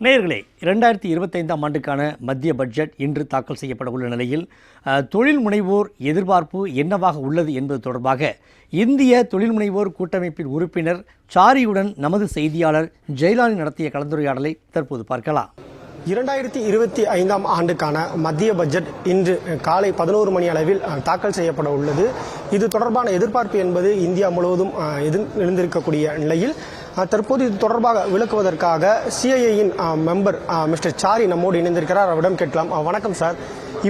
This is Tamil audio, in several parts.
நேயர்களே இரண்டாயிரத்தி இருபத்தைந்தாம் ஆண்டுக்கான மத்திய பட்ஜெட் இன்று தாக்கல் செய்யப்பட உள்ள நிலையில் தொழில் முனைவோர் எதிர்பார்ப்பு என்னவாக உள்ளது என்பது தொடர்பாக இந்திய தொழில் முனைவோர் கூட்டமைப்பின் உறுப்பினர் சாரியுடன் நமது செய்தியாளர் ஜெயலானி நடத்திய கலந்துரையாடலை தற்போது பார்க்கலாம். இரண்டாயிரத்தி இருபத்தி ஐந்தாம் ஆண்டுக்கான மத்திய பட்ஜெட் இன்று காலை பதினோரு மணி அளவில் தாக்கல் செய்யப்பட உள்ளது. இது தொடர்பான எதிர்பார்ப்பு என்பது இந்தியா முழுவதும் எதிர் எழுந்திருக்கக்கூடிய நிலையில் தற்போது இது தொடர்பாக விளக்குவதற்காக சிஐஏயின் மெம்பர் மிஸ்டர் சாரி நம்மோடு இணைந்திருக்கிறார். அவரிடம் கேட்கலாம். வணக்கம் சார்.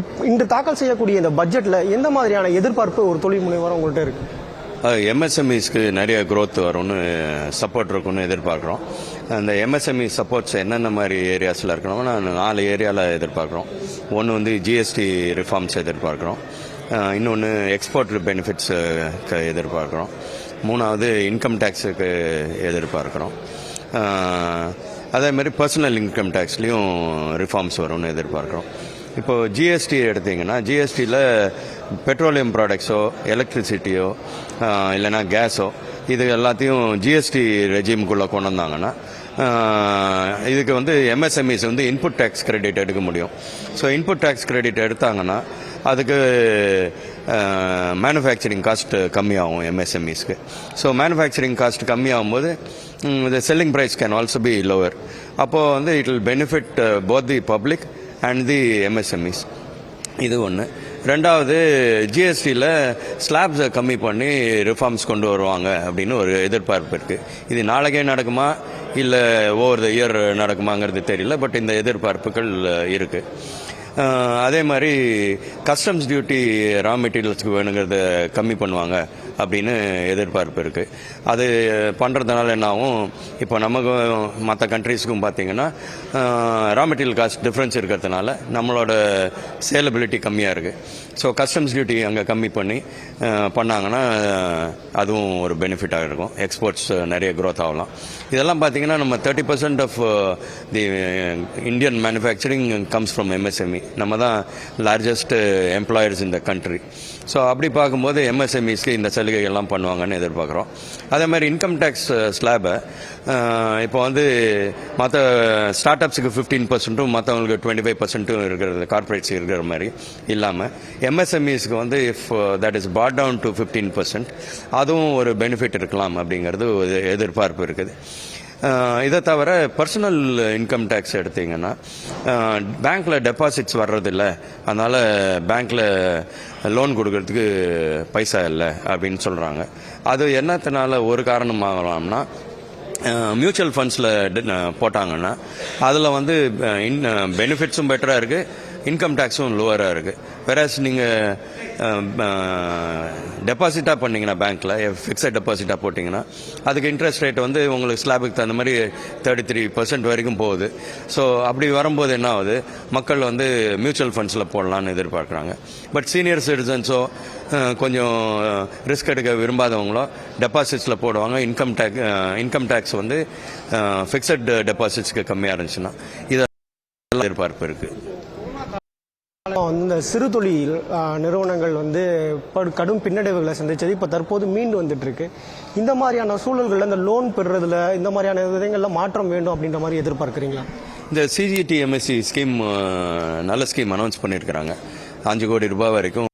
இப் இன்று தாக்கல் செய்யக்கூடிய இந்த பட்ஜெட்டில் எந்த மாதிரியான எதிர்பார்ப்பு ஒரு தொழில் முனைவோர் உங்கள்கிட்ட இருக்குது எம்எஸ்எம்இஸ்க்கு நிறைய க்ரோத் வரும்னு சப்போர்ட் இருக்கும்னு எதிர்பார்க்குறோம். அந்த எம்எஸ்எம்இ சப்போர்ட்ஸ் என்னென்ன மாதிரி ஏரியாஸில் இருக்கணும்னா நாலு ஏரியாவில் எதிர்பார்க்குறோம். ஒன்று வந்து ஜிஎஸ்டி ரிஃபார்ம்ஸ் எதிர்பார்க்குறோம். இன்னொன்று எக்ஸ்போர்ட் பெனிஃபிட்ஸுக்கு எதிர்பார்க்குறோம். மூணாவது இன்கம் டேக்ஸுக்கு எதிர்பார்க்குறோம். அதே மாதிரி பர்சனல் இன்கம் டேக்ஸ்லேயும் ரிஃபார்ம்ஸ் வரும்னு எதிர்பார்க்குறோம். இப்போ ஜிஎஸ்டி எடுத்தீங்கன்னா ஜிஎஸ்டியில் பெட்ரோலியம் ப்ராடக்ட்ஸோ எலக்ட்ரிசிட்டியோ இல்லைன்னா கேஸோ இது எல்லாத்தையும் ஜிஎஸ்டி ரெஜிமுக்குள்ளே கொண்டு வந்தாங்கன்னா இதுக்கு வந்து எம்எஸ்எம்இஸ் வந்து இன்புட் டேக்ஸ் கிரெடிட் எடுக்க முடியும். ஸோ இன்புட் டேக்ஸ் கிரெடிட் எடுத்தாங்கன்னா அதுக்கு மேனுஃபேக்சரிங் காஸ்ட் கம்மியாகும் எம்எஸ்எம்இஸ்க்கு so manufacturing cost கம்மியாகும்போது the selling price can also be lower அப்போது வந்து it will benefit both the public and the MSMEs இது ஒன்று ரெண்டாவது ஜிஎஸ்டியில் ஸ்லாப்ஸை கம்மி பண்ணி ரிஃபார்ம்ஸ் கொண்டு வருவாங்க அப்படின்னு ஒரு எதிர்பார்ப்பு இருக்குது இது நாளைக்கே நடக்குமா? இல்லை ஓவர் த இயர் நடக்குமாங்கிறது தெரியல பட் இந்த எதிர்பார்ப்புகள் இருக்குது அதே மாதிரி கஸ்டம்ஸ் டியூட்டி ரா மெட்டீரியல்ஸ்க்கு வேணுங்கிறத கம்மி பண்ணுவாங்க. அப்படின்னு எதிர்பார்ப்பு இருக்குது அது பண்ணுறதுனால என்ன ஆகும் இப்போ நமக்கும் மற்ற கண்ட்ரீஸுக்கும் பார்த்தீங்கன்னா ரா மெட்டீரியல் காஸ்ட் டிஃப்ரென்ஸ் இருக்கிறதுனால நம்மளோட சேலபிலிட்டி கம்மியாக இருக்குது ஸோ கஸ்டம்ஸ் டியூட்டி அங்கே கம்மி பண்ணி பண்ணாங்கன்னா அதுவும் ஒரு பெனிஃபிட்டாக இருக்கும். எக்ஸ்போர்ட்ஸ் நிறைய க்ரோத் ஆகலாம். இதெல்லாம் பார்த்தீங்கன்னா நம்ம thirty percent of the Indian manufacturing comes from MSME நம்ம தான் லார்ஜஸ்ட் எம்ப்ளாயர்ஸ் இந்த கண்ட்ரி ஸோ அப்படி பார்க்கும்போது எம்எஸ்எம்இஸ்க்கு இந்த சலுகைகள்லாம் பண்ணுவாங்கன்னு எதிர்பார்க்குறோம். அதே மாதிரி இன்கம் டேக்ஸ் ஸ்லாபை இப்போ வந்து மற்ற ஸ்டார்ட் அப்ஸுக்கு ஃபிஃப்டீன் பர்சன்ட்டும் மற்றவங்களுக்கு டுவெண்ட்டி ஃபைவ் பர்சன்ட்டும் இருக்கிறது கார்பரேட்ஸ் இருக்கிற மாதிரி இல்லாமல் எம்எஸ்எம்இஸ்க்கு வந்து if that is put down to fifteen percent அதுவும் ஒரு பெனிஃபிட் இருக்கலாம் அப்படிங்கிறது ஒரு எதிர்பார்ப்பு இருக்குது. இதை தவிர பர்சனல் இன்கம் டேக்ஸ் எடுத்தீங்கன்னா பேங்க்கில் டெபாசிட்ஸ் வர்றதில்ல. அதனால் பேங்க்கில் லோன் கொடுக்கறதுக்கு பைசா இல்லை அப்படின்னு சொல்கிறாங்க அது என்னத்தினால ஒரு காரணமாகலாம்னா மியூச்சுவல் ஃபண்ட்ஸில் போட்டாங்கன்னா அதில் வந்து பெனிஃபிட்ஸும் பெட்டராக இருக்குது இன்கம் டேக்ஸும் லோவராக இருக்குது வெராஸ் நீங்கள் டெபாசிட்டாக பண்ணிங்கன்னா பேங்க்கில் ஃபிக்ஸட் டெபாசிட்டாக போட்டிங்கன்னா அதுக்கு இன்ட்ரெஸ்ட் ரேட் வந்து உங்களுக்கு ஸ்லாபுக்கு தகுந்த மாதிரி தேர்ட்டி த்ரீ பர்சன்ட் வரைக்கும் போகுது. ஸோ அப்படி வரும்போது என்ன ஆகுது? மக்கள் வந்து மியூச்சுவல் ஃபண்ட்ஸில் போடலான்னு எதிர்பார்க்குறாங்க. பட் சீனியர் சிட்டிசன்ஸோ கொஞ்சம் ரிஸ்க் எடுக்க விரும்பாதவங்களோ டெபாசிட்ஸில் போடுவாங்க. இன்கம் டேக்ஸ் இன்கம் டேக்ஸ் வந்து ஃபிக்ஸட் டெபாசிட்ஸ்க்கு கம்மியாக இருந்துச்சுன்னா இதை எதிர்பார்ப்பு இருக்குது இந்த சிறு தொழில் நிறுவனங்கள் வந்து படு- கடும் பின்னடைவுகளை சந்திச்சது. இப்போ தற்போது மீண்டு வந்துட்டு இருக்கு இந்த மாதிரியான சூழல்களில் இந்த லோன் பெறுறதுல இந்த மாதிரியான விதங்கள்ல மாற்றம் வேண்டும் அப்படின்ற மாதிரி எதிர்பார்க்குறீங்களா? இந்த சிஜிடி எம்எஸ்சி ஸ்கீம் நல்ல ஸ்கீம் அனௌன்ஸ் பண்ணியிருக்கிறாங்க. அஞ்சு கோடி ரூபாய் வரைக்கும்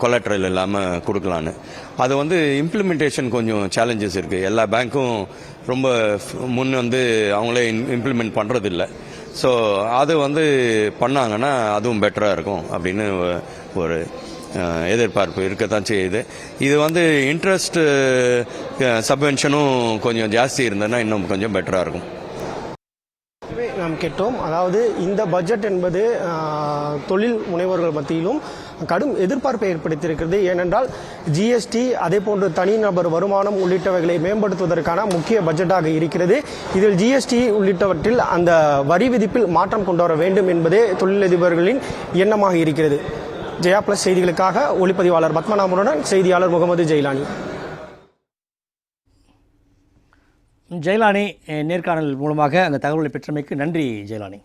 கொலாட்ரல் இல்லாமல் கொடுக்கலான்னு. அது வந்து இம்ப்ளிமெண்டேஷன் கொஞ்சம் சேலஞ்சஸ் இருக்குது எல்லா பேங்க்கும் ரொம்ப முன் வந்து அவங்களே இம்ப்ளிமெண்ட் பண்ணுறதில்ல ஸோ அது வந்து பண்ணாங்கன்னா அதுவும் பெட்டராக இருக்கும் அப்படின்னு ஒரு எதிர்பார்ப்பு இருக்கத்தான் செய்யுது. இது வந்து இன்ட்ரெஸ்ட் சப்வென்ஷனும் கொஞ்சம் ஜாஸ்தி இருந்ததுன்னா இன்னும் கொஞ்சம் பெட்டராக இருக்கும். நாம் கேட்டோம். அதாவது இந்த பட்ஜெட் என்பது தொழில் முனைவர்கள் மத்தியிலும் கடும் எதிர்பார்ப்பை ஏற்படுத்தியிருக்கிறது. ஏனென்றால் ஜிஎஸ்டி அதே போன்று தனிநபர் வருமானம் உள்ளிட்டவைகளை மேம்படுத்துவதற்கான முக்கிய பட்ஜெட்டாக இருக்கிறது. இதில் ஜிஎஸ்டி உள்ளிட்டவற்றில் அந்த வரி விதிப்பில் மாற்றம் கொண்டு வர வேண்டும் என்பதே தொழிலதிபர்களின் எண்ணமாக இருக்கிறது. ஜெயா பிளஸ் செய்திகளுக்காக ஒளிப்பதிவாளர் பத்மநாபனுடன் செய்தியாளர் முகமது ஜெயிலானி. ஜெயலானி நேர்காணல் மூலமாக அந்த தகவலை பெற்றமைக்கு நன்றி ஜெயலானி.